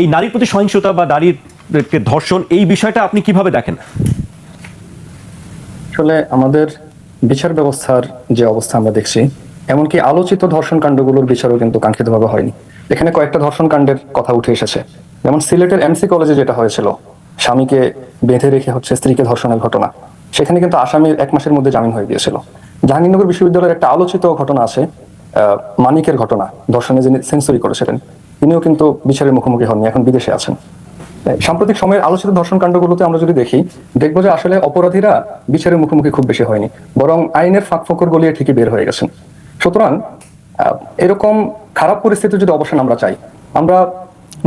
এই নারীর প্রতি সহিংসতা বা নারীর ধর্ষণ, এই বিষয়টা আপনি কীভাবে দেখেন? আসলে আমাদের বিচার ব্যবস্থার যে অবস্থা আমরা দেখছি, এমনকি আলোচিত ধর্ষণ কাণ্ডগুলোর বিচারও কিন্তু কাঙ্ক্ষিতভাবে হয়নি। এখানে কয়েকটা ধর্ষণ কাণ্ডের কথা উঠে এসেছে। যেমন সিলেটের এমসি কলেজে যেটা হয়েছিল, স্বামীকে বেঁধে রেখে হচ্ছে স্ত্রীকে ধর্ষণের ঘটনা। সেখানে কিন্তু আসামির এক মাসের মধ্যে জামিন হয়ে গিয়েছিল। জাহাঙ্গীরনগর বিশ্ববিদ্যালয়ের একটা আলোচিত ঘটনা আছে মানিকের ঘটনা। ধর্ষণে যিনি সেঞ্চুরি করেছিলেন তিনিও কিন্তু বিচারের মুখোমুখি হননি, এখন বিদেশে আছেন। সাম্প্রতিক সময়ের আলোচিত ধর্ষণ কাণ্ডগুলোতে আমরা যদি দেখি, দেখব যে আসলে অপরাধীরা বিচারের মুখোমুখি খুব বেশি হয়নি, বরং আইনের ফাঁক ফকর গলিয়ে ঠিকই বের হয়ে গেছেন। সুতরাং এরকম খারাপ পরিস্থিতি যদি অবসান আমরা চাই, আমরা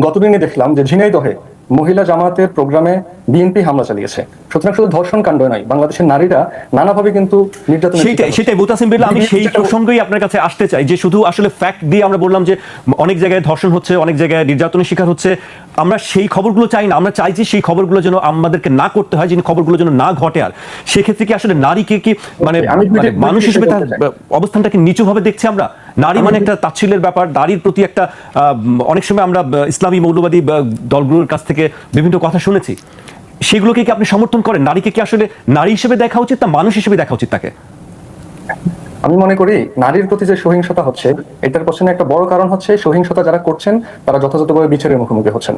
গতদিনে দেখলাম যে ঝিনাইদহে মহিলা জামায়াতের প্রোগ্রামে বিএনপি হামলা চালিয়েছে। সুতরাং শুধু ধর্ষণ কাণ্ড নয় বাংলাদেশের নারীরা নানাভাবে কিন্তু নির্যাতন সেইটাই সেটাই মুতাসিম বিল্লাহ আমি সেই প্রসঙ্গেই আপনার কাছে আসতে চাই যে শুধু আসলে ফ্যাক্ট দিয়ে আমরা বললাম যে অনেক জায়গায় ধর্ষণ হচ্ছে অনেক জায়গায় নির্যাতনের শিকার হচ্ছে আমরা সেই খবরগুলো চাই না আমরা চাইছি সেই খবরগুলো যেন আমাদেরকে না করতে হয় যিনি খবরগুলো যেন না ঘটে আর। সেক্ষেত্রে কি আসলে নারীকে কি মানে মানে মানুষ হিসেবে তার। অবস্থানটাকে নিচুভাবে দেখছি আমরা? নারী মানে একটা তাচ্ছিল্যের ব্যাপার, নারীর প্রতি একটা অনেক সময় আমরা ইসলামী মৌলবাদী দলগুলোর কাছ থেকে বিভিন্ন কথা শুনেছি। সেগুলোকে কি আপনি সমর্থন করেন? নারীকে কি আসলে নারী হিসেবে দেখা উচিত না মানুষ হিসেবে দেখা উচিত তাকে? আমি মনে করি নারীর প্রতি যে সহিংসতা হচ্ছে, এটার পেছনে একটা বড় কারণ হচ্ছে সহিংসতা যারা করছেন, তারা যথাযথভাবে বিচারের মুখোমুখি হচ্ছেন।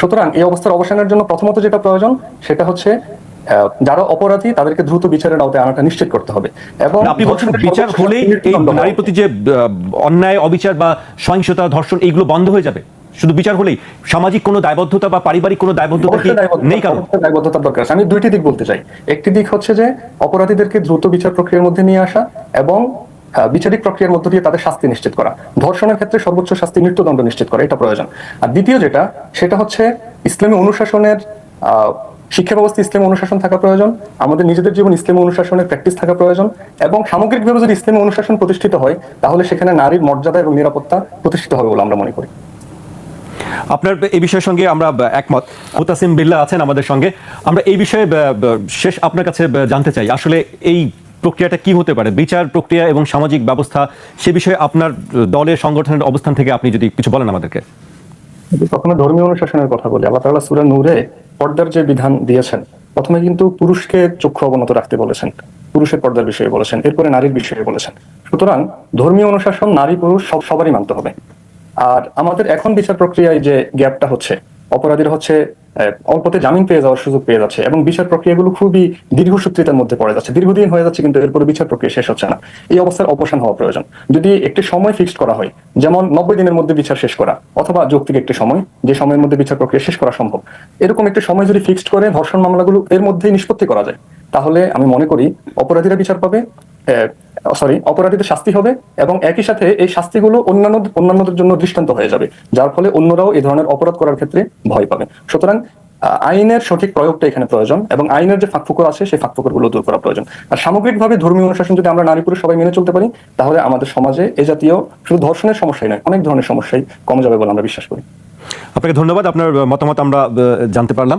সুতরাং এই অবস্থার অবসানের জন্য প্রথমত যেটা প্রয়োজন, সেটা হচ্ছে যারা অপরাধী তাদেরকে দ্রুত বিচারের আওতায় আনাটা নিশ্চিত করতে হবে। এবং আপনি বলছেন বিচার হলেই এই নারীর প্রতি যে অন্যায় অবিচার বা সহিংসতা ধর্ষণ এইগুলো বন্ধ হয়ে যাবে? শুধু বিচার হলেই? সামাজিক কোনো দায়বদ্ধতা বা পারিবারিক কোনো দায়বদ্ধতা কি নেই কারণ অবশ্যই দায়বদ্ধতার দরকার। আমি দুইটি দিক বলতে চাই। একটি দিক হচ্ছে যে অপরাধীদেরকে দ্রুত বিচার প্রক্রিয়ার মধ্যে নিয়ে আসা এবং বিচারিক প্রক্রিয়ার মধ্য দিয়ে তাদের শাস্তি নিশ্চিত করা। ধর্ষণের ক্ষেত্রে সর্বোচ্চ শাস্তি মৃত্যুদণ্ড নিশ্চিত করা এটা প্রয়োজন। আর দ্বিতীয় যেটা সেটা হচ্ছে ইসলামী অনুশাসনের আহ, শিক্ষা ব্যবস্থা ইসলামী অনুশাসন থাকা প্রয়োজন আমাদের নিজেদের জীবন ইসলামী অনুশাসনের প্র্যাকটিস থাকা প্রয়োজন এবং সামগ্রিকভাবে যদি ইসলামী অনুশাসন প্রতিষ্ঠিত হয় তাহলে সেখানে নারীর মর্যাদা এবং নিরাপত্তা প্রতিষ্ঠিত হবে বলে আমরা মনে করি। আপনার এই বিষয়ের সঙ্গে আমরা একমত। মুতাসিম বিল্লাহ আছেন আমাদের সঙ্গে। আমরা এই বিষয়ে শেষ আপনার কাছে জানতে চাই। আসলে এই প্রক্রিয়াটা কি হতে পারে? বিচার প্রক্রিয়া এবং সামাজিক ব্যবস্থা সে বিষয়ে আপনার দলের সংগঠনের অবস্থান থেকে আপনি যদি কিছু বলেন আমাদেরকে। কখনো ধর্মীয় অনুশাসনের কথা বলি আল্লাহ তাআলা সূরা নূরে পর্দার যে বিধান দিয়েছেন, প্রথমে কিন্তু পুরুষকে চক্ষু অবনত রাখতে বলেছেন, পুরুষের পর্দার বিষয়ে বলেছেন, এরপরে নারীর বিষয়ে বলেছেন। সুতরাং ধর্মীয় অনুশাসন নারী পুরুষ সব, সবারই মানতে হবে। আর আমাদের এখন বিচার প্রক্রিয়ায় যে গ্যাপটা হচ্ছে, অপরাধীরা হচ্ছে অল্পতে জামিন পেয়ে যাওয়ার সুযোগ পেয়ে যাচ্ছে এবং বিচার প্রক্রিয়াগুলো খুবই দীর্ঘ দীর্ঘসূত্রিতার মধ্যে পড়ে যাচ্ছে। দীর্ঘদিন হয়ে যাচ্ছে কিন্তু এরপরে বিচার প্রক্রিয়া শেষ হচ্ছে না। এই অবস্থার অবসান হওয়া প্রয়োজন। যদি একটি সময় ফিক্সড করা হয়, যেমন নব্বই দিনের মধ্যে বিচার শেষ করা, অথবা যৌক্তিক একটি সময়, যে সময়ের মধ্যে বিচার প্রক্রিয়া শেষ করা সম্ভব। এরকম একটি সময় যদি ফিক্সড করে, ধর্ষণ মামলাগুলো এর মধ্যেই নিষ্পত্তি করা যায়, তাহলে আমি মনে করি অপরাধীরা বিচার পাবে সরি অপরাধীদের শাস্তি হবে এবং একই সাথে এই শাস্তিগুলো অন্যান্য, অন্যান্যদের জন্য দৃষ্টান্ত হয়ে যাবে, যার ফলে অন্যরাও এই ধরনের অপরাধ করার ক্ষেত্রে ভয় পাবে। সুতরাং আইনের সঠিক প্রয়োগটা এখানে প্রয়োজন এবং আইনের যে ফাঁকফুকর আছে সেই ফাঁকফুকরগুলো দূর করা প্রয়োজন। আর সামগ্রিকভাবে ধর্মীয় অনুশাসন যদি আমরা নারী পুরুষ সবাই মেনে চলতে পারি, তাহলে আমাদের সমাজে এ জাতীয় শুধু ধর্ষণের সমস্যাই নয়, অনেক ধরনের সমস্যাই কমে যাবে বলে আমরা বিশ্বাস করি। আপনাকে ধন্যবাদ, আপনার মতামত আমরা জানতে পারলাম।